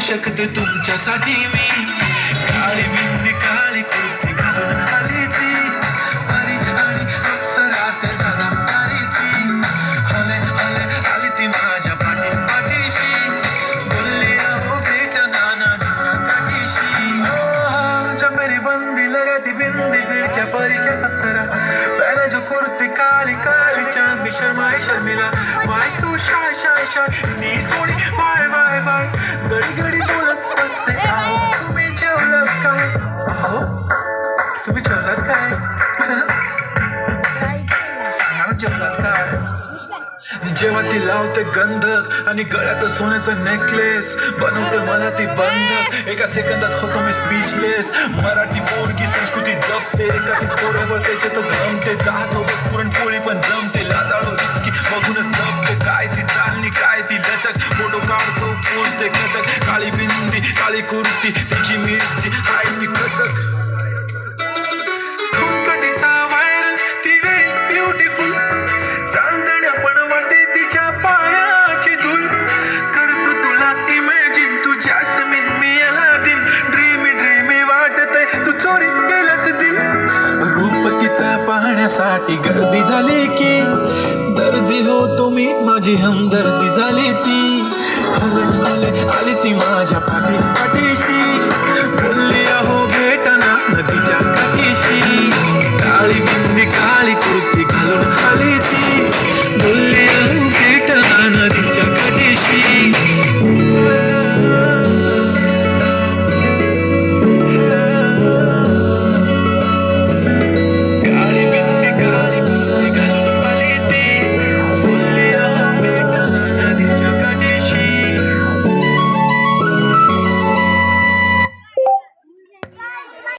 शकते तुमच्यासाठी मी. काळी बिंदी काळी कुर्ती घालून आली ती आणि आणि अप्सराचे सदा ती हले हले आली ती माझ्या पाठी पाठीशी. बोलली अहो भेट नाना तुझ्या काठीशी. ओ, जब मेरी बंदी लगा बिंदी फिर क्या परी क्या अप्सरा. पहले जो कुर्ती काली काली चांद भी शर्माए शर्मिला। माय तू शाय शाय शाय नी सोनी वाय वाय वाय घडी घडी बोलत असते आहो तुम्ही जेवलात काय अहो तुम्ही जेवलात काय सांगा ना जेवलात काय जेव्हा ती लावते गंधक आणि गळ्यात सोन्याचं नेकलेस बनवते मला ती बंधक एका सेकंदात होतो मी स्पीचलेस मराठी पोरगी संस्कृती जपते एकाचीच पोरावर त्याच्यातच रमते दहा सोबत पुरणपोळी पण जमते लाजाळू बघूनच जपते काय ती चालणी काय ती लचक. फोटो काढतो फोडते खचक. काळी बिंदी काळी कुर्ती तिची मिरची काय ती खचक. खंकटीचा व्हायरल ती वेल ब्युटिफुल चांदण्या पण वाटे तिच्या पायाची धूल. करतो तुला इमॅजिन तू जॅस्मिन मी अलादीन. ड्रीमी ड्रीमी वाटत तू चोरी गेलास दिल. रूप तिचा पाहण्यासाठी गर्दी झाली की माझी हमदर्दी झाली ती. हले आली ती माझ्या पाठी पाठीशी